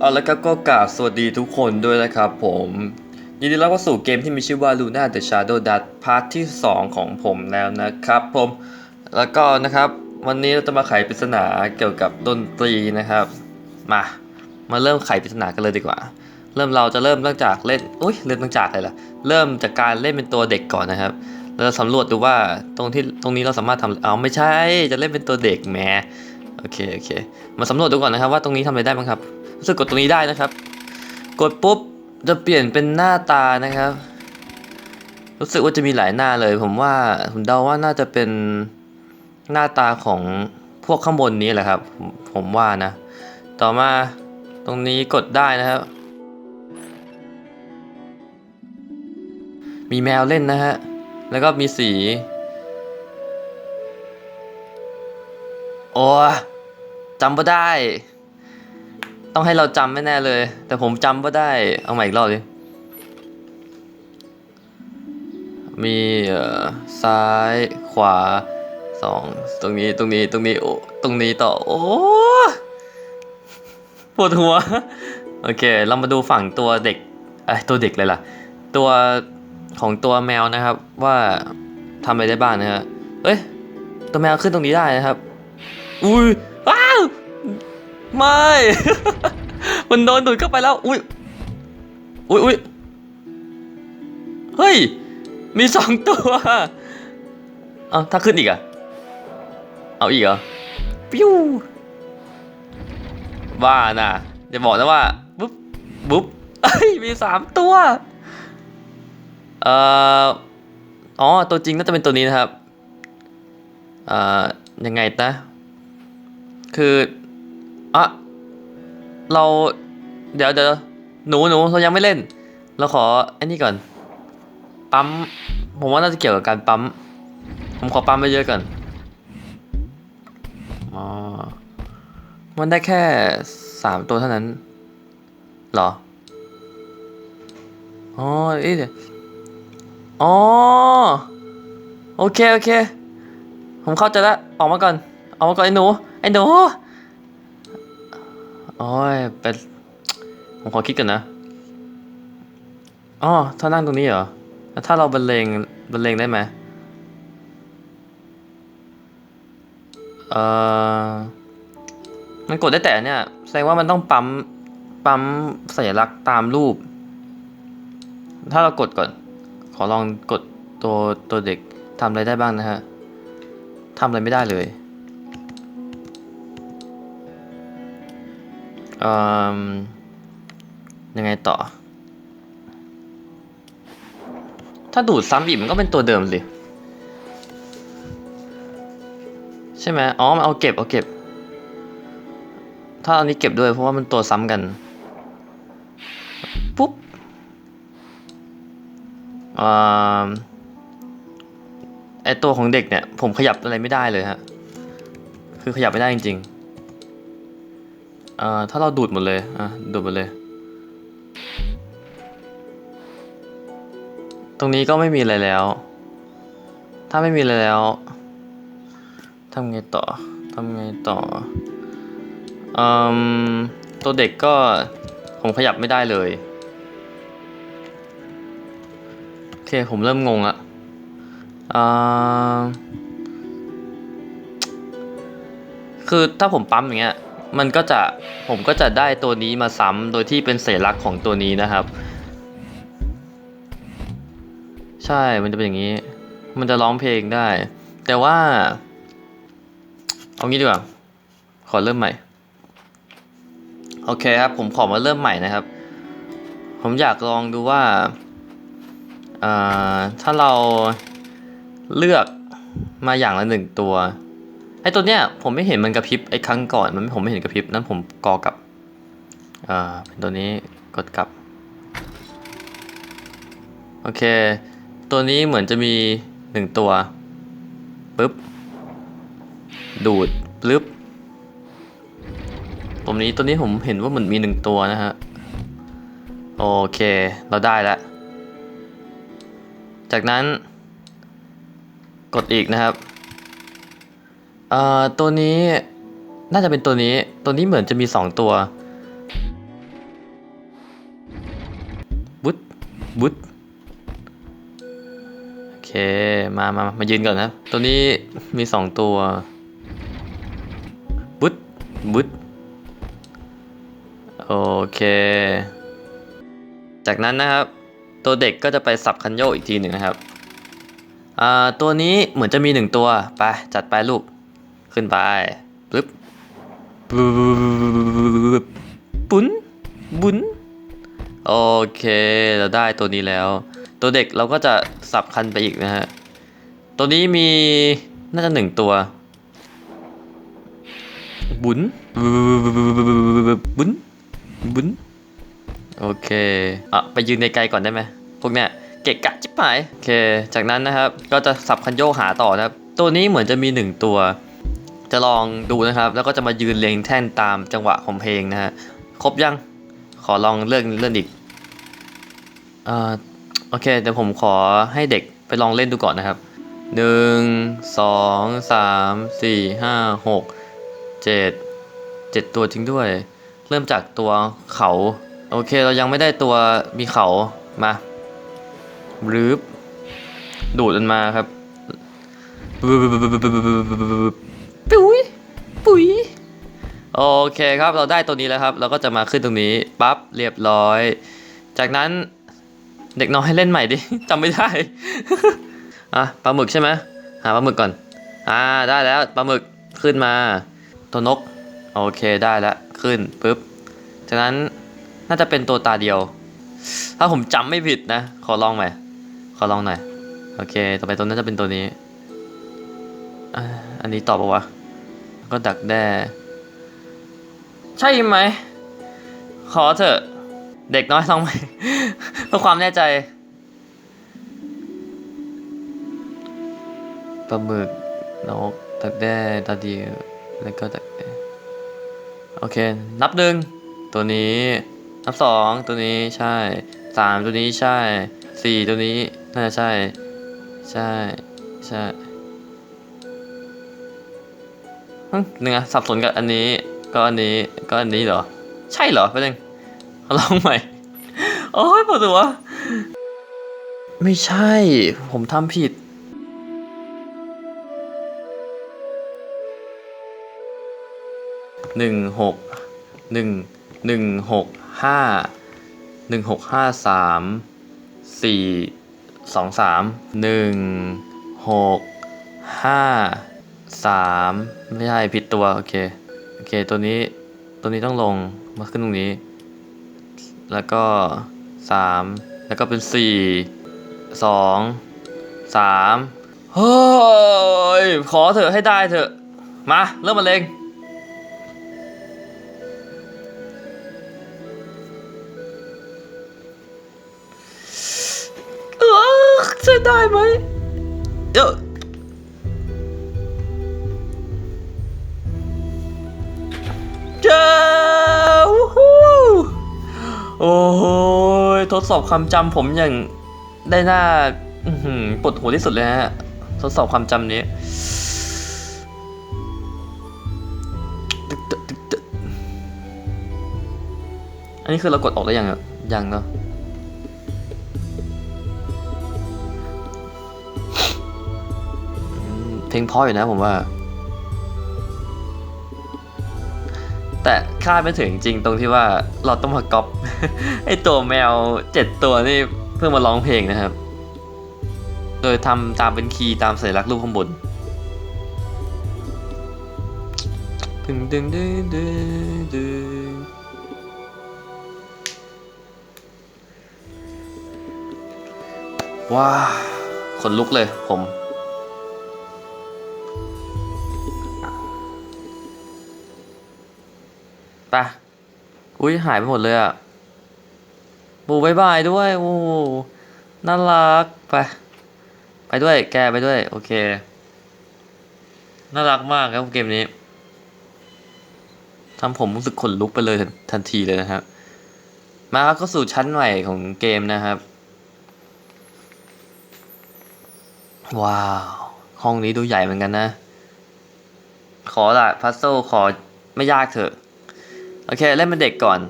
เอาละครับก็กราบสวัสดีทุกคนด้วยนะครับผม ยินดีรับเข้าสู่เกมที่มีชื่อว่า Luna the Shadow Dust พาร์ทที่ 2 ของผมแล้วนะครับผม แล้วก็นะครับ วันนี้เราจะมาไขปริศนาเกี่ยวกับดนตรีนะครับ มา มาเริ่มไขปริศนากันเลยดีกว่า เริ่มเราจะเริ่มตั้งจากเล่นอุ้ยเริ่มตั้งจากอะไรล่ะ เริ่มจากการเล่นเป็นตัวเด็กก่อนนะครับเราจะสำรวจดูว่าตรงที่ตรงนี้เราสามารถทำเอาไม่ใช่จะเล่นเป็นตัวเด็กแหมโอเคโอเค มาสำรวจดูก่อนนะครับว่าตรงนี้ทำอะไรได้บ้างครับ รู้สึกกดตรงนี้ได้นะครับ กดปุ๊บจะเปลี่ยนเป็นหน้าตานะครับ รู้สึกว่าจะมีหลายหน้าเลย ผมว่าผมเดาว่าน่าจะเป็นหน้าตาของพวกข้างบนนี้แหละครับ ผมว่านะ ต่อมาตรงนี้กดได้นะครับ มีแมวเล่นนะฮะ แล้วก็มีสี โอ้จำไม่ได้ ต้องให้เราจำไม่แน่เลย แต่ผมจำไม่ได้ เอาใหม่อีกรอบดิ มีซ้ายขวาสองตรงนี้ตรงนี้ตรงนี้โอ้ตรงนี้ต่อ โอ้ปวดหัว โอเค เรามาดูฝั่งตัวเด็กไอ้ตัวเด็กเลยล่ะ ตัวของตัวแมวนะครับ ว่าทำอะไรได้บ้างนะฮะเอ้ย ตัวแมวขึ้นตรงนี้ได้นะครับ อุ้ย ไม่ มันโดนดูดเข้าไปแล้ว อุ้ย อุ้ยอุ้ยเฮ้ย มีสองตัวเอาถ้าขึ้นอีกอะเอาอีกเหรอ ปิ้วว่านะจะบอกนะว่า บุ๊บ บุ๊บเอ้ย มีสามตัว เอ่อ อ๋อ ตัวจริงน่าจะเป็นตัวนี้นะครับ เอ่อ ยังไงนะ คือ อะเรา เดี๋ยวเดี๋ยวหนูหนูเรายังไม่เล่น เราขอไอ้นี่ก่อน ปั๊ม ผมว่าน่าจะเกี่ยวกับการปั๊ม ผมขอปั๊มไปเยอะก่อนอ๋อมันได้แค่สามตัวเท่านั้นหรอ อ๋อเอ๊ะเดี๋ยวอ๋อ โอเค โอเค ผมเข้าใจแล้ว ออกมาก่อน ออกมาก่อนไอ้หนู ไอ้หนู โอ้ยเป็นผมขอคิดกันนะอ๋อถ้านั่งตรงนี้เหรอแล้วถ้าเราบรรเลงบรรเลงได้ไหมเอ่อมันกดได้แต่เนี่ย แสดงว่ามันต้องปั๊มปั๊มสัญลักษณ์ตามรูป ถ้าเรากดก่อน ขอลองกดตัวตัวเด็กทำอะไรได้บ้างนะฮะทำอะไรไม่ได้เลย ยังไงต่อ ถ้าดูดซ้ำอีกมันก็เป็นตัวเดิมสิ ใช่ไหมอ๋อมันเอาเก็บเอาเก็บ ถ้าอันนี้เก็บด้วยเพราะว่ามันตัวซ้ำกัน ปุ๊บอ่าไอตัวของเด็กเนี่ย ผมขยับอะไรไม่ได้เลยฮะ คือขยับไม่ได้จริงๆ อ่อถ้าเราดูดหมดเลยอะดูดหมดเลย ตรงนี้ก็ไม่มีอะไรแล้ว ถ้าไม่มีอะไรแล้วทำไงต่อทำไงต่ออืมตัวเด็กก็ผมขยับไม่ได้เลยโอเคผมเริ่มงงละอ่าคือถ้าผมปั๊มอย่างเงี้ย มันก็จะผมก็จะได้ตัวนี้มาซ้ำโดยที่เป็นสัญลักษณ์ของตัวนี้นะครับ ใช่ มันจะเป็นอย่างนี้ มันจะร้องเพลงได้ แต่ว่า เอางี้ดีกว่า ขอเริ่มใหม่ โอเคครับ ผมขอมาเริ่มใหม่นะครับ ผมอยากลองดูว่า ถ้าเราเลือกมาอย่างละหนึ่งตัว ไอ้ตัวเนี้ยผมไม่เห็นมันกระพริบไอ้ครั้งก่อนมันผมไม่เห็นกระพริบนั้นผมกอกลับอ่าเป็นตัวนี้กดกลับโอเค ตัวนี้เหมือนจะมีหนึ่งตัวปึ๊บดูดปึ๊บตรงนี้ตัวนี้ผมเห็นว่าเหมือนมีหนึ่งตัวนะฮะโอเค เราได้แล้ว จากนั้นกดอีกนะครับ อ่อตัวนี้น่าจะเป็นตัวนี้ ตัวนี้เหมือนจะมีสองตัวบุดบุดโอเค มามามายืนก่อนนะ ตัวนี้มีสองตัวบุดบุดโอเค จากนั้นนะครับ ตัวเด็กก็จะไปสับคันโยกอีกทีหนึ่งนะครับตัวนี้เหมือนจะมีหนึ่งตัว ไป จัดไปลูก ขึ้นไปปึ๊บปึ๊บปุ้นบุนโอเค เราได้ตัวนี้แล้ว ตัวเด็กเราก็จะสับคันไปอีกนะฮะ ตัวนี้มีน่าจะหนึ่งตัว บุนบุนบุนโอเคอะไปยืนในไกลก่อนได้ไหมพวกเนี้ยเกะกะจิบหายโอเค จากนั้นนะครับ ก็จะสับคันโยกหาต่อนะครับ ตัวนี้เหมือนจะมีหนึ่งตัว จะลองดูนะครับ แล้วก็จะมายืนเรียงแท่นตามจังหวะของเพลงนะฮะ ครบยัง ขอลองเลื่อนเลื่อนอีกอ่าโอเคเดี๋ยวผมขอให้เด็กไปลองเล่นดูก่อนนะครับหนึ่งสองสามสี่ห้าหกเจ็ดเจ็ดตัวจริงด้วย เริ่มจากตัวเขา โอเคเรายังไม่ได้ตัวมีเขามารืบดูดมันมาครับ ปุ๋ยปุ๋ยโอเคครับเราได้ตัวนี้แล้วครับ เราก็จะมาขึ้นตรงนี้ปั๊บเรียบร้อย จากนั้นเด็กน้อยให้เล่นใหม่ดิจำไม่ได้ อะปลาหมึกใช่ไหมหาปลาหมึกก่อน อ่าได้แล้วปลาหมึกขึ้นมา ตัวนก โอเคได้แล้วขึ้นปุ๊บจากนั้นน่าจะเป็นตัวตาเดียว ถ้าผมจำไม่ผิดนะ ขอลองใหม่ ขอลองหน่อย โอเค ต่อไปตัวน่าจะเป็นตัวนี้อ่า อันนี้ตอบปะวะ ก็ดักแด้ ใช่ไหม ขอเถอะ เด็กน้อยลองไหมเพื่อความแน่ใจ ปลาหมึก นกตักแด้ ตาเดียวแล้วก็ตักแด้โอเค นับหนึ่ง ตัวนี้ นับสอง ตัวนี้ ใช่ สามตัวนี้ ใช่ สี่ตัวนี้ น่าจะใช่ ใช่ ใช่ นึ่งอะสับสนกับอันนี้ ก็อันนี้ ก็อันนี้เหรอ ใช่เหรอไปหนึ่งลองใหม่ โอ้ยปวดหัว ไม่ใช่ ผมทำผิด หนึ่งหก หนึ่ง หนึ่งหกห้า หนึ่งหกห้าสาม สี่ สองสาม หนึ่งหก ห้า สามไม่ใช่ผิดตัว โอเค โอเค ตัวนี้ตัวนี้ต้องลงมาขึ้นตรงนี้ แล้วก็สามแล้วก็เป็นสี่สองสามเฮ้ย ขอเถอะให้ได้เถอะ มา เริ่มมาเลงเออจะได้ไหมเดี๋ย ยทดสอบความจำผมอย่างได้หน้าปวดหัวที่สุดเลยฮะ ทดสอบความจำนี้อันนี้คือเรากดออกได้ยังอะยังเนาะอืมเพลงพราะอยู่นะผมว่า แต่คาดไม่ถึงจริงตรงที่ว่าเราต้องมาก๊อป ไอตัวแมวเจ็ดตัวนี่เพื่อมาร้องเพลงนะครับ โดยทำตามเป็นคีย์ตามสัญลักษณ์รูปข้างบนดึงดึงดึงดึงดึงว้าขนลุกเลยผมปะอุ้ยหายไปหมดเลยอะ บูบายบายด้วยโอ้น่ารักไปไปด้วยแกไปด้วย โอเค น่ารักมากครับเกมนี้ทำผมรู้สึกขนลุกไปเลยทันทันทีเลยนะครับ มาครับก็สู่ชั้นใหม่ของเกมนะครับ ว้าว ห้องนี้ดูใหญ่เหมือนกันนะ ขอละพัซโซขอไม่ยากเถอะ โอเค เล่นเป็นเด็กก่อน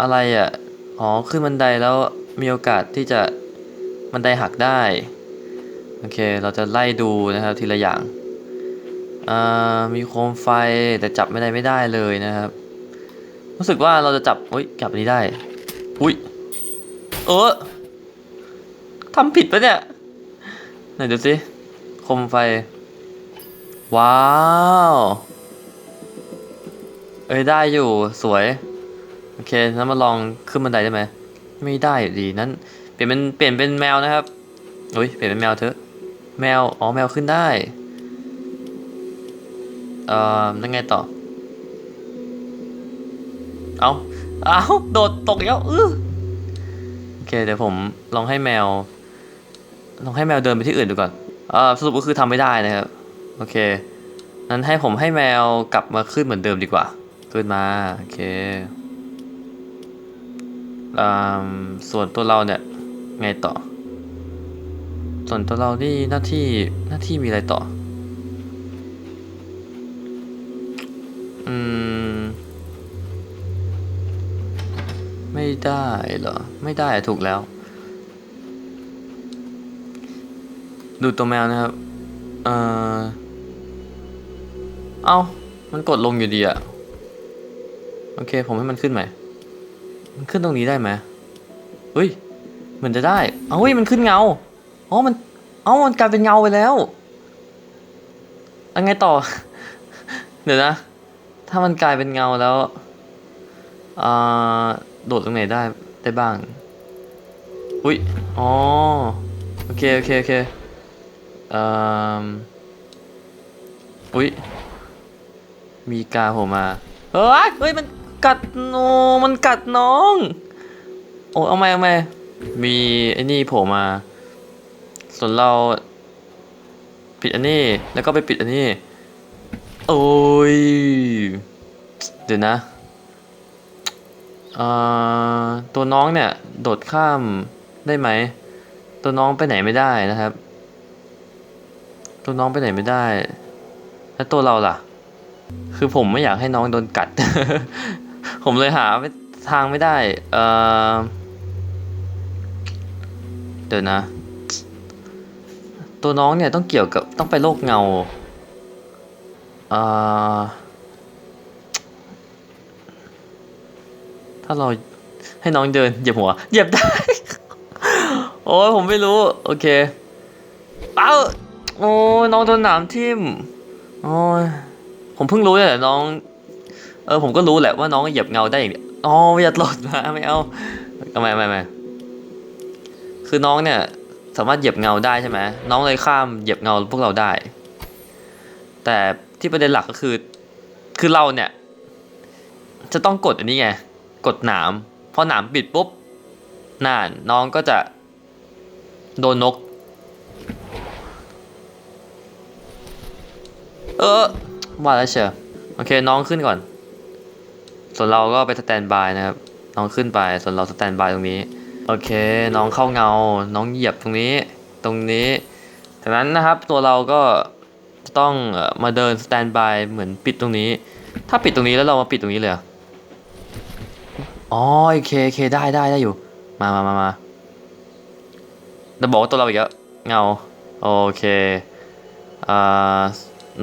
อะไรอะ อ๋อขึ้นบันไดแล้วมีโอกาสที่จะบันไดหักได้ โอเค เราจะไล่ดูนะครับ ทีละอย่างอ่ามีโคมไฟแต่จับไม่ได้ไม่ได้เลยนะครับ รู้สึกว่าเราจะจับอุ้ยจับนี้ได้ อุ้ยเออทำผิดปะเนี่ยไหนดูสิโคมไฟ ว้าว เอ้ยได้อยู่สวย เคนั้นมาลองขึ้นบันไดได้ไหมไม่ได้ดีนั้นเปลี่ยนเป็นเปลี่ยนเป็นแมวนะครับอุ้ยเปลี่ยนเป็นแมวเถอะแมวอ๋อแมวขึ้นได้เอ่อนั่นไงต่อเอาเอาโดดตกแล้วเออโอเคเดี๋ยวผมลองให้แมว ลองให้แมวเดินไปที่อื่นดูก่อนเอ่อสรุปก็คือทำไม่ได้นะครับโอเคนั้นให้ผมให้แมวกลับมาขึ้นเหมือนเดิมดีกว่า ขึ้นมาโอเค ส่วนตัวเราเนี่ยไงต่อ ส่วนตัวเรานี่หน้าที่หน้าที่มีอะไรต่อ อืม ไม่ได้เหรอ ไม่ได้ถูกแล้ว ดูตัวแมวนะครับ เอ่อ เอามันกดลงอยู่ดีอะโอเค ผมให้มันขึ้นไหม มันขึ้นตรงนี้ได้ไหมเฮ้ยเหมือนจะได้ เอาเฮ้ยมันขึ้นเงา อ๋อ มัน เอ้า มันกลายเป็นเงาไปแล้วอันไงต่อ เดี๋ยวนะ ถ้ามันกลายเป็นเงาแล้วอ่าโดดตรงไหนได้ได้บ้าง อุ้ย อ๋อ โอเค โอเค โอเคเอ่ออุ้ย มีกาโผล่มา เฮ้ย เฮ้ย มัน กัดโนมันกัดน้อง โอ้เอาไหมเอาไหมมีไอ้นี่โผล่มา ส่วนเรา ปิดอันนี้ แล้วก็ไปปิดอันนี้ โอ้ย เดี๋ยวนะอ่อตัวน้องเนี่ย โดดข้ามได้ไหม ตัวน้องไปไหนไม่ได้นะครับ ตัวน้องไปไหนไม่ได้ แล้วตัวเราล่ะ คือผมไม่อยากให้น้องโดนกัด ผมเลยหาไม่ทางไม่ได้เอ่อเดี๋ยวนะ ตัวน้องเนี่ยต้องเกี่ยวกับต้องไปโลกเงาเอ่อถ้าเราให้น้องเดินเหยียบหัวเหยียบได้ โอ้ยผมไม่รู้ โอเคเอ้าโอ้ยน้องโดนหนามทิ่มโอ้ยผมเพิ่งรู้เลยน้อง เออผมก็รู้แหละว่าน้องเหยียบเงาได้อย่างเดียวอ๋ออย่าหลดมาไม่เอาเอาไมไม่ไม่คือน้องเนี่ยสามารถเหยียบเงาได้ใช่ไหมน้องเลยข้ามเหยียบเงาพวกเราได้ แต่ที่ประเด็นหลักก็คือ คือเราเนี่ย จะต้องกดอันนี้ไง กดหนามพอหนามปิดปุ๊บน่านน้องก็จะ โดนนก เออว่าแล้วเชียวโอเคน้องขึ้นก่อน ส่วนเราก็ไปสแตนบายนะครับ น้องขึ้นไป ส่วนเราสแตนบายตรงนี้ โอเค น้องเข้าเงา น้องเหยียบตรงนี้ ตรงนี้ จากนั้นนะครับตัวเราก็ต้องมาเดินสแตนบายเหมือนปิดตรงนี้ ถ้าปิดตรงนี้แล้วเรามาปิดตรงนี้เลยอ๋อโอเคโอเคได้ได้ได้อยู่ มามามามาจะบอกว่าตัวเราอีกแล้วเงา โอเคอ่า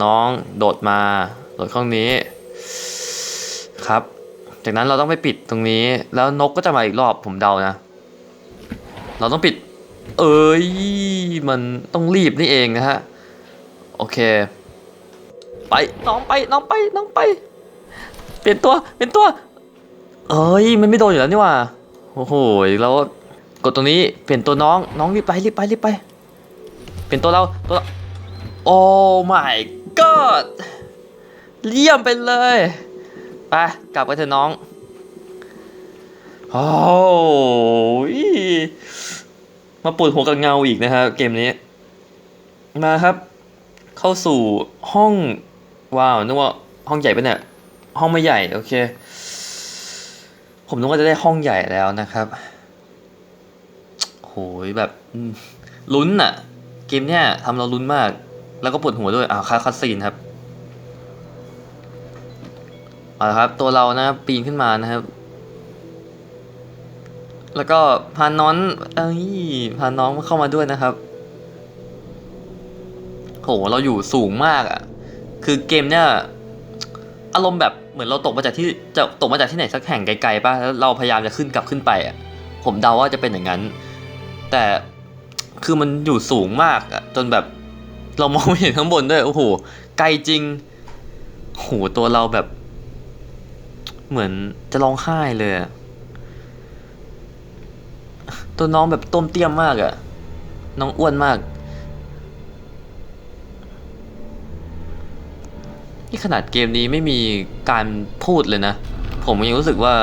น้องโดดมา โดดข้างนี้ครับ จากนั้นเราต้องไปปิดตรงนี้ แล้วนกก็จะมาอีกรอบผมเดานะ เราต้องปิด เอ้ยมันต้องรีบนี่เองนะฮะ โอเค ไปน้องไปน้องไปน้องไป เปลี่ยนตัวเปลี่ยนตัว เอ้ยมันไม่โดนอยู่แล้วนี่ว่าโอ้โหแล้วกดตรงนี้เปลี่ยนตัวน้องน้องรีบไปรีบไปรีบไป เปลี่ยนตัวเราตัวโอ้ my god เยี่ยมไปเลย ไปกลับกันเถอะน้อง โอ้ยมาปวดหัวกับเงาอีกนะครับเกมนี้ มาครับ เข้าสู่ห้อง ว้าวนึกว่าห้องใหญ่ปะเนี่ย ห้องไม่ใหญ่ โอเค ผมนึกว่าจะได้ห้องใหญ่แล้วนะครับโหยแบบลุ้นอะเกมเนี้ยทำเราลุ้นมาก แล้วก็ปวดหัวด้วยอ้าวคาคัสซีนครับ เอาละครับ ตัวเรานะครับปีนขึ้นมานะครับ แล้วก็พาน้องเอ้ยพาน้องเข้ามาด้วยนะครับโหเราอยู่สูงมากอะ่ะ คือเกมเนี่ยอารมณ์แบบเหมือนเราตกมาจากที่จะตกมาจากที่ไหนสักแห่งไกลๆป่ะแล้วเราพยายามจะขึ้นกลับขึ้นไปอะ่ะ ผมเดาว่าจะเป็นอย่างนั้น แต่คือมันอยู่สูงมากอะ่ะจนแบบเรามองไม่เห็นข้างบนด้วยโอ้โหไกลจริงโหตัวเราแบบ เหมือนจะร้องไห้เลยตัวน้องแบบต้มเตี้ยมมากอะน้องอ้วนมาก นี่ขนาดเกมนี้ไม่มีการพูดเลยนะ ผมยังรู้สึกว่า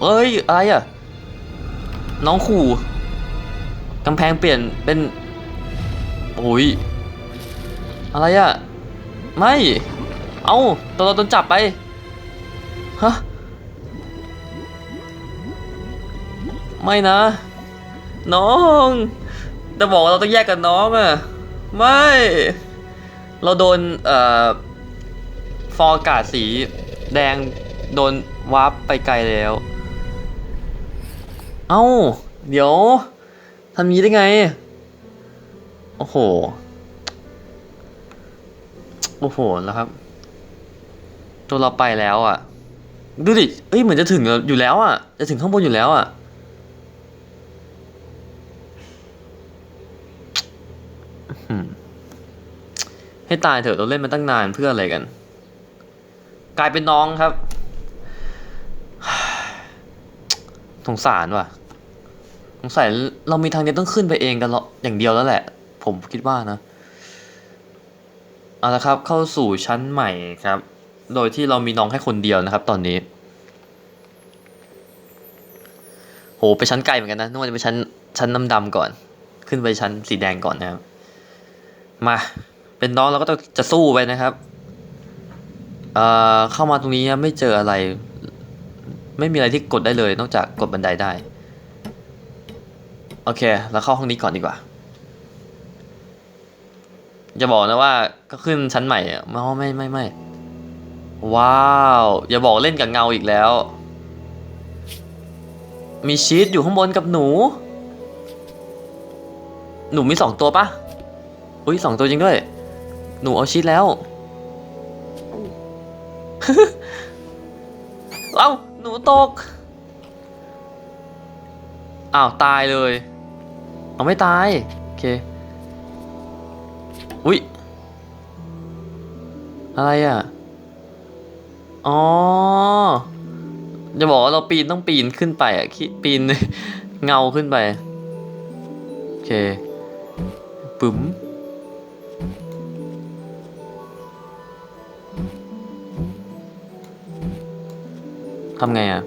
เอ้ย อะไรอะน้องขู่กำแพงเปลี่ยนเป็นโอ้ย อะไรอะไม่ เอาตัวเราโดนจับไป ฮะ ไม่นะ น้อง แต่บอกว่าเราต้องแยกกับน้องอะไม่ เราโดน เอ่อ ฟอกาศสีแดง โดนวาร์ปไปไกลแล้ว เอ้า เดี๋ยวทำนี้ได้ไง โอ้โห โอ้โห แล้วครับ ตัวเราไปแล้วอะ ดูดิ เอ้ยเหมือนจะถึงอยู่แล้วอะ จะถึงข้างบนอยู่แล้วอะ ให้ตายเถอะเราเล่นมาตั้งนานเพื่ออะไรกัน กลายเป็นน้องครับ สงสารว่ะ สงสัยเรามีทางเดียวต้องขึ้นไปเองกันละอย่างเดียวแล้วแหละ ผมคิดว่านะ เอาละครับเข้าสู่ชั้นใหม่ครับ โดยที่เรามีน้องแค่คนเดียวนะครับ ตอนนี้ โหไปชั้นไกลเหมือนกันนะนึกว่าจะไปชั้นชั้นน้ำดำก่อน ขึ้นไปชั้นสีแดงก่อนนะครับ มา เป็นน้องเราก็ต้องจะสู้ไปนะครับ เอ่อเข้ามาตรงนี้ไม่เจออะไร ไม่มีอะไรที่กดได้เลย นอกจากกดบันไดได้ โอเคเราเข้าห้องนี้ก่อนดีกว่าอย่าบอกนะว่าก็ขึ้นชั้นใหม่อะไม่ไม่ไม่ไม่ ว้าว อย่าบอกเล่นกับเงาอีกแล้ว มีชีสอยู่ข้างบนกับหนู หนูมีสองตัวปะอุ้ยสองตัวจริงด้วย หนูเอาชีสแล้ว เอ้า หนูตก อ้าว ตายเลย เอาไม่ตาย โอเค อุ๊ยอะไรอะ อ๋อ จะบอกว่าเราปีนต้องปีนขึ้นไปอะคิปีนเงาขึ้นไป โอเคปึ๋มทำไงอะ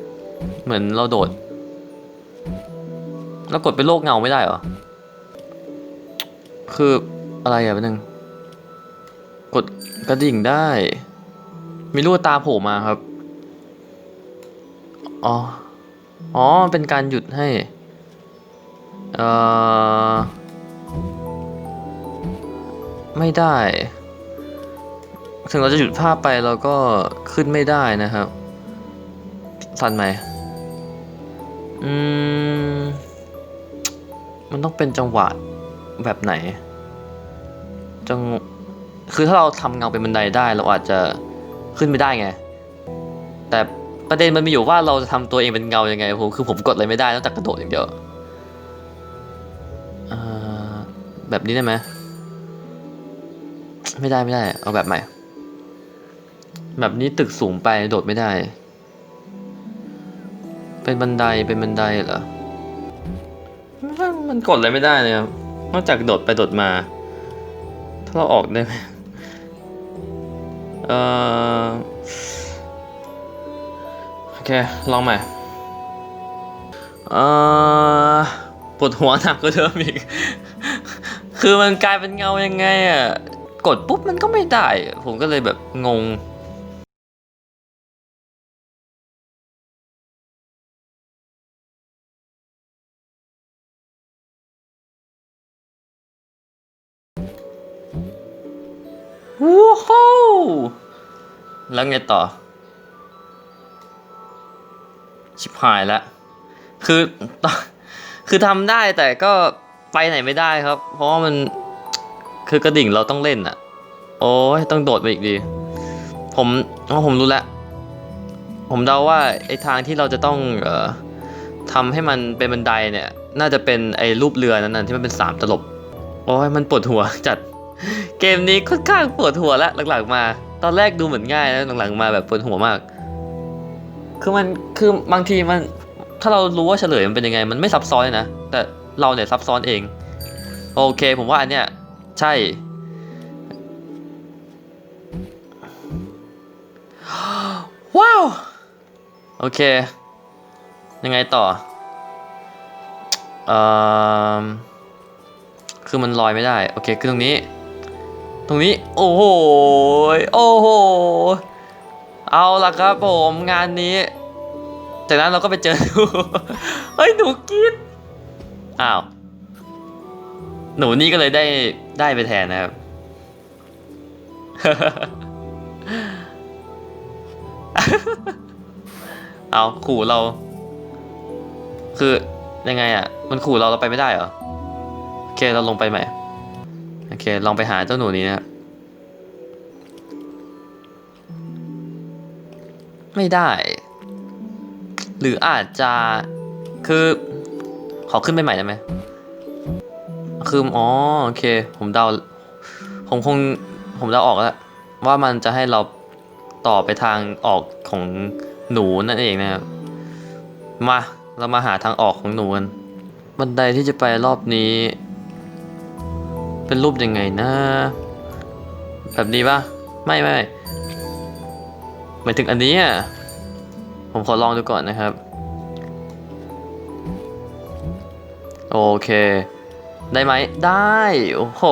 เหมือนเราโดด แล้วกดเป็นโลกเงาไม่ได้เหรอ คืออะไรอะเป็นหนึ่งกดกระดิ่งได้ มีลูกตาโผล่มาครับ อ๋อ อ๋อ เป็นการหยุดให้ เอ่อ ไม่ได้ ถึงเราจะหยุดภาพไปเราก็ขึ้นไม่ได้นะครับ สั่นไหม อืม มันต้องเป็นจังหวะแบบไหน จัง คือถ้าเราทำเงาเป็นบันไดได้เราอาจจะ ขึ้นไม่ได้ไง แต่ประเด็นมันมีอยู่ว่าเราจะทำตัวเองเป็นเงายังไงผมคือผมกดอะไรไม่ได้นอกจากกระโดดอย่างเดียวเอ่อแบบนี้ได้ไหมไม่ได้ไม่ได้ เอาแบบใหม่ แบบนี้ตึกสูงไปโดดไม่ได้ เป็นบันไดเป็นบันไดเหรอมันกดอะไรไม่ได้เลยครับนอกจากโดดไปโดดมา ถ้าเราออกได้ไหม เอ่อโอเค ลองใหม่ เอ่อปวดหัวหนักก็เดิมอีก คือมันกลายเป็นเงายังไงอะ กดปุ๊บมันก็ไม่ได้ ผมก็เลยแบบงงวู้ฮู้ แล้วไงต่อ ชิบหายแล้วคือ คือทำได้แต่ก็ไปไหนไม่ได้ครับ เพราะว่ามัน คือกระดิ่งเราต้องเล่นอะโอ้ยต้องโดดไปอีกดี ผมอ๋อผมรู้แล้ว ผมเดาว่าไอ้ทางที่เราจะต้อง เอ่อทำให้มันเป็นบันไดเนี่ย น่าจะเป็นไอ้รูปเรือนั้นนะที่มันเป็นสามตลบ โอ้ยมันปวดหัวจัด เกมนี้ค่อนข้างปวดหัวแล้วหลังๆมา ตอนแรกดูเหมือนง่ายแล้วหลังๆมาแบบปวดหัวมาก คือมันคือบางทีมัน ถ้าเรารู้ว่าเฉลยมันเป็นยังไง มันไม่ซับซ้อนเลยนะแต่เราเนี่ยซับซ้อนเอง โอเค ผมว่าอันเนี้ยใช่ ว้าว โอเค ยังไงต่อเอ่อคือมันลอยไม่ได้ โอเค คือตรงนี้ รงนี้ โอ้โห โอ้โห เอาละครับผมงานนี้ จากนั้นเราก็ไปเจอหนูเฮ้ย หนูกินอ้าว หนูนี่ก็เลยได้ได้ไปแทนนะครับ เอาขู่เรา คือยังไงอะ มันขู่เราเราไปไม่ได้เหรอ โอเคเราลงไปใหม่ โอเค ลองไปหาเจ้าหนูนี้นะไม่ได้ หรืออาจจะคือ ขอขึ้นไปใหม่ได้ไหมคืออ๋อโอเค ผมเดาผมคงผมเดาออกแล้วว่ามันจะให้เราต่อไปทางออกของหนูนั่นเองนะครับมาเรามาหาทางออกของหนูกันบันไดที่จะไปรอบนี้ เป็นรูปยังไงนะ แบบนี้ปะไม่ไม่หมายถึงอันนี้อะผมขอลองดูก่อนนะครับ โอเค ได้ไหมได้ โอ้โห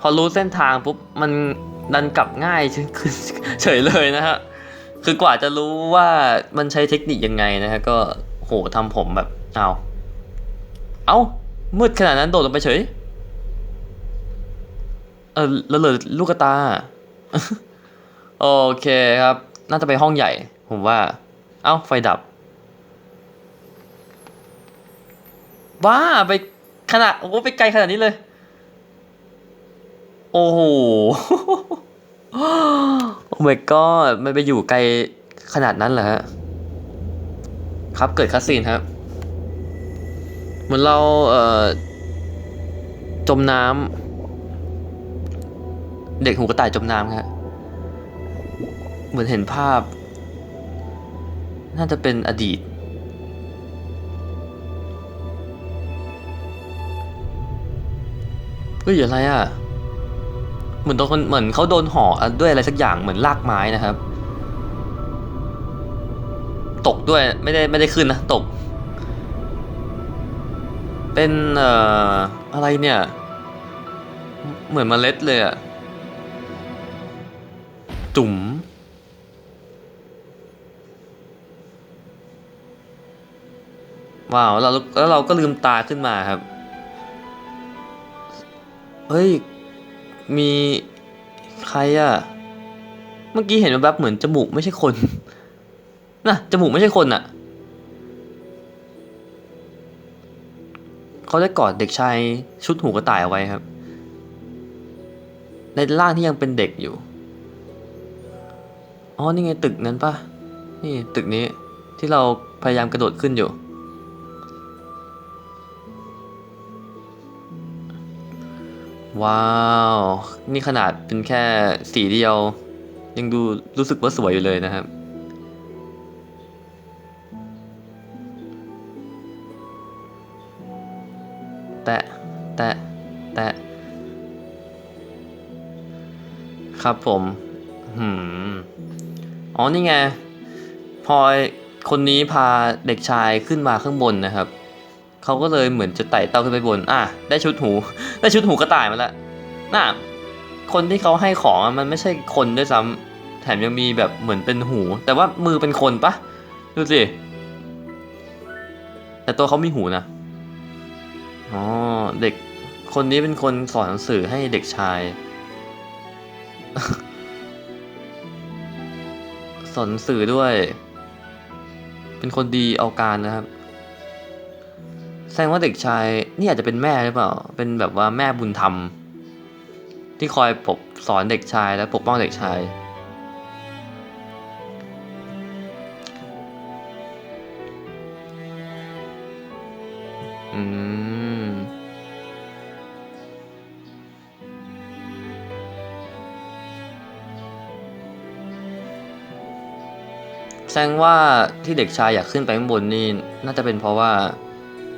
พอรู้เส้นทางปุ๊บ มันดันกลับง่ายเฉยเลยนะฮะ คือกว่าจะรู้ว่ามันใช้เทคนิคยังไงนะฮะ ก็โหทำผมแบบ เอา เอามืดขนาดนั้นโดดลงไปเฉย ออแล้วเหลือลูกตา โอเคครับ น่าจะไปห้องใหญ่ ผมว่า เอ้า ไฟดับ บ้า ไปขนาด โอ้ไปไกลขนาดนี้เลย โอ้โห โอ้ my god มันไปอยู่ไกลขนาดนั้นเหรอฮะ ครับเกิดคัสซีนครับ เหมือนเรา เอ่อ จมน้ำ เด็กหูกระต่ายจมน้ำครับเหมือนเห็นภาพ น่าจะเป็นอดีต เฮ้ยอะไรอะ เหมือนโดนเหมือนเขาโดนห่อด้วยอะไรสักอย่างเหมือนลากไม้นะครับ ตกด้วยไม่ได้ไม่ได้ขึ้นนะตก เป็นเอ่ออะไรเนี่ย เหมือนเมล็ดเลยอะ จุ๋ม ว้าวเราแล้วเราก็ลืมตาขึ้นมาครับ เฮ้ย มีใครอะเมื่อกี้เห็นแบบเหมือนจมูกไม่ใช่คน น่ะ จมูกไม่ใช่คนอะเขาได้กอดเด็กชายชุดหูกระต่ายเอาไว้ครับ ในร่างที่ยังเป็นเด็กอยู่ อ๋อ นี่ไงตึกนั้นปะนี่ตึกนี้ที่เราพยายามกระโดดขึ้นอยู่ ว้าว นี่ขนาดเป็นแค่สีเดียว ยังดูรู้สึกว่าสวยอยู่เลยนะครับ แตะ แตะ แตะ ครับผมหืม อ๋อนี่ไงพอคนนี้พาเด็กชายขึ้นมาข้างบนนะครับเขาก็เลยเหมือนจะไต่เต้าขึ้นไปบน อะ ได้ชุดหู ได้ชุดหูกระต่ายมาแล้วน่ะคนที่เขาให้ของมันไม่ใช่คนด้วยซ้ำแถมยังมีแบบเหมือนเป็นหู แต่ว่ามือเป็นคนปะดูสิแต่ตัวเขามีหูนะอ๋อเด็กคนนี้เป็นคนสอนหนังสือให้เด็กชาย สอนสื่อด้วย เป็นคนดีเอาการนะครับ แสดงว่าเด็กชายนี่อาจจะเป็นแม่หรือเปล่า เป็นแบบว่าแม่บุญธรรม ที่คอยปกสอนเด็กชายและปกป้องเด็กชาย ดงว่าที่เด็กชายอยากขึ้นไปข้างบนนี่น่าจะเป็นเพราะว่า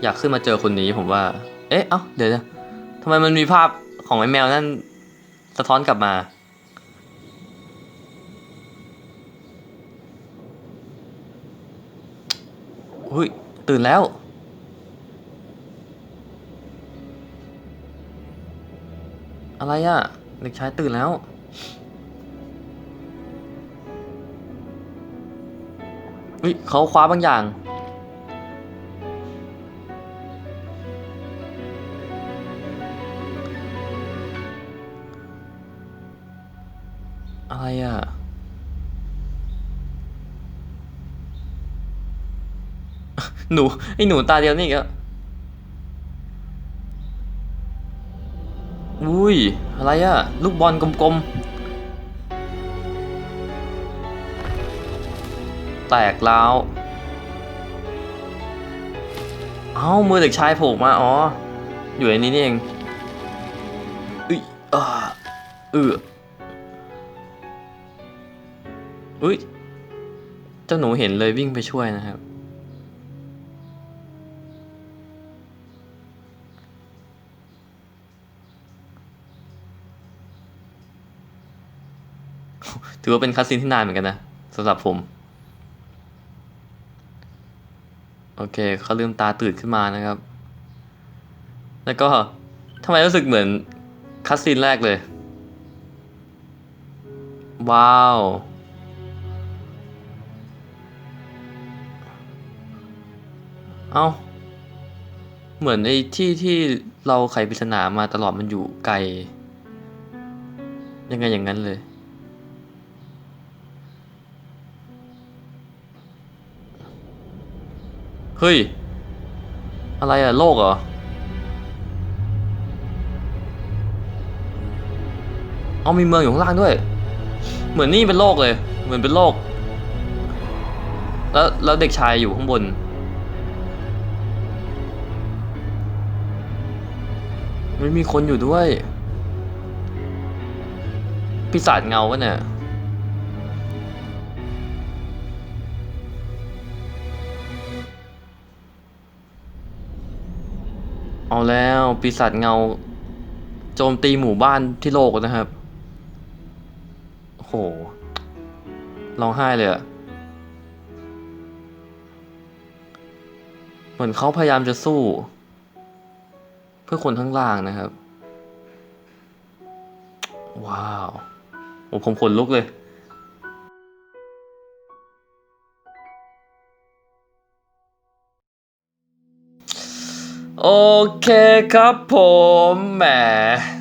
อยากขึ้นมาเจอคนนี้ผมว่า เอ๊ะ เอ้า เดี๋ยวนะทำไมมันมีภาพของไอ้แมวนั่นสะท้อนกลับมา อุ้ย ตื่นแล้ว อะไรอะ่ะ เด็กชายตื่นแล้ว อุ้ยเขาคว้าบางอย่าง อะไรอะหนูไอหนูตาเดียวนี่ก็อุ้ย อะไรอะลูกบอลกลมๆ แตกแล้วเอ้ามือเด็กชายโผล่มา อ๋อ อยู่ในนี้นี่เองอุ้ยอ่าเอออุ้ยเจ้าหนูเห็นเลยวิ่งไปช่วยนะครับ ถือว่าเป็นคัสซีนที่นานเหมือนกันนะสำหรับผม โอเคเขาลืมตาตื่นขึ้นมานะครับ แล้วก็ทำไมรู้สึกเหมือนคัสซีนแรกเลย ว้าว เอา้า เหมือนไอ้ที่ที่เราไขปริศนามาตลอดมันอยู่ไกล ยังไงอย่างนั้นเลย เฮ้ย อะไรอะโลกเหรอ เอามีเมืองอยู่ข้างล่างด้วย เหมือนนี่เป็นโลกเลย เหมือนเป็นโลก แล้วแล้วเด็กชายอยู่ข้างบน ไม่มีคนอยู่ด้วยปีศาจเงาวะเนี่ย เอาแล้วปีศาจเงา โจมตีหมู่บ้านที่โลกนะครับ โหร้องไห้เลยอะเหมือนเขาพยายามจะสู้ เพื่อคนข้างล่างนะครับ ว้าว โอ้ผมขนลุกเลย โอเคครับผมแหม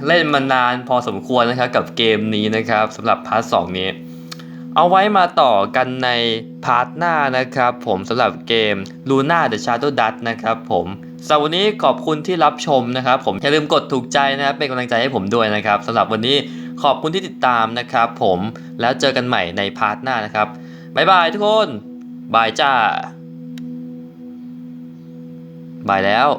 เล่นมานานพอสมควรนะครับกับเกมนี้นะครับสำหรับพาร์ทสนี้ เอาไว้มาต่อกันในพาร์ทหน้านะครับผมสำหรับเกม Luna the Shadow Dust นะครับผมสำหรับวันนี้ขอบคุณที่รับชมนะครับผมอย่าลืมกดถูกใจนะครับเป็นกำลังใจให้ผมด้วยนะครับสำหรับวันนี้ขอบคุณที่ติดตามนะครับผมแล้วเจอกันใหม่ในพาร์ทหน้านะครับบ๊ายบายทุกคนบายจ้าบายแล้ว